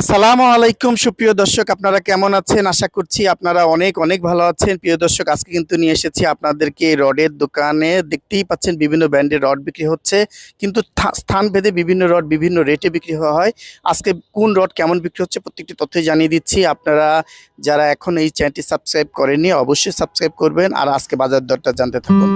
আসসালামু আলাইকুম, সুপ্রিয় দর্শক, আপনারা কেমন আছেন? আশা করছি আপনারা অনেক অনেক ভালো আছেন। প্রিয় দর্শক, আজকে কিন্তু নিয়ে এসেছি আপনাদেরকে রডের দোকানে। দেখতেই পাচ্ছেন বিভিন্ন ব্র্যান্ডের রড বিক্রি হচ্ছে। কিন্তু স্থান ভেদে বিভিন্ন রড বিভিন্ন রেটে বিক্রি হওয়া হয়। আজকে কোন রড কেমন বিক্রি হচ্ছে প্রত্যেকটি তথ্য জানিয়ে দিচ্ছি। আপনারা যারা এখন এই চ্যানেলটি সাবস্ক্রাইব করেননি, অবশ্যই সাবস্ক্রাইব করবেন। আর আজকে বাজার দরটা জানতে থাকুন।